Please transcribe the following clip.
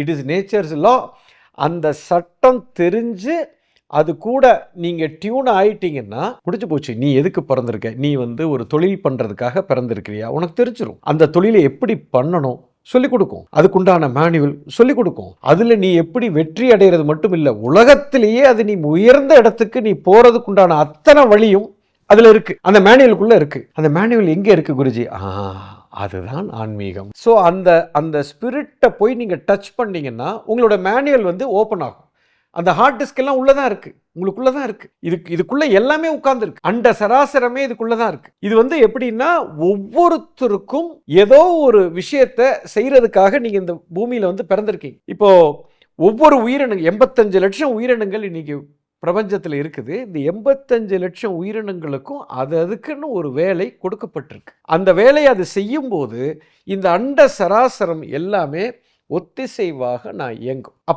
It is nature's லா அந்த சட்டம் தெரிஞ்சு அது கூட நீங்கள் டியூன் ஆயிட்டீங்கன்னா முடிச்சு போச்சு. நீ எதுக்கு பிறந்திருக்க? நீ வந்து ஒரு தொழில் பண்ணுறதுக்காக பிறந்திருக்கிறியா? உனக்கு தெரிஞ்சிடும் அந்த தொழிலை எப்படி பண்ணணும்? சொல்லிக் கொடுக்கும். அதுக்குண்டான மேனுவல் சொல்லிக் கொடுக்கும். அதில் நீ எப்படி வெற்றி அடைகிறது மட்டும் இல்லை உலகத்திலேயே அது நீ உயர்ந்த இடத்துக்கு நீ போகிறதுக்குண்டான அத்தனை வழியும் அதில் இருக்குது அந்த மேனுவலுக்குள்ளே இருக்குது அந்த மேனுவல் எங்கே இருக்குது குருஜி? ஆ அதுதான் ஆன்மீகம். ஸோ அந்த அந்த ஸ்பிரிட்டை போய் நீங்கள் டச் பண்ணிங்கன்னா உங்களோட மேனுவல் வந்து ஓப்பன் ஆகும். அந்த ஹார்ட் டிஸ்க் எல்லாம் உள்ளே தான் இருக்குது உங்களுக்குள்ளே தான் இருக்குது இதுக்கு இதுக்குள்ளே எல்லாமே உட்கார்ந்துருக்கு. அண்ட சராசரமே இதுக்குள்ளே தான் இருக்குது இது வந்து எப்படின்னா ஒவ்வொருத்தருக்கும் ஏதோ ஒரு விஷயத்தை செய்கிறதுக்காக நீங்கள் இந்த பூமியில் வந்து பிறந்திருக்கீங்க. இப்போது ஒவ்வொரு உயிரினங்கள் எண்பத்தஞ்சு லட்சம் உயிரினங்கள் இன்றைக்கி பிரபஞ்சத்தில் இருக்குது. இந்த எண்பத்தஞ்சு லட்சம் உயிரினங்களுக்கும் அது அதுக்குன்னு ஒரு வேலை கொடுக்கப்பட்டிருக்கு. அந்த வேலையை அது செய்யும்போது இந்த அண்ட சராசரம் எல்லாமே ஒத்திசைவாக நான் இயங்கும்.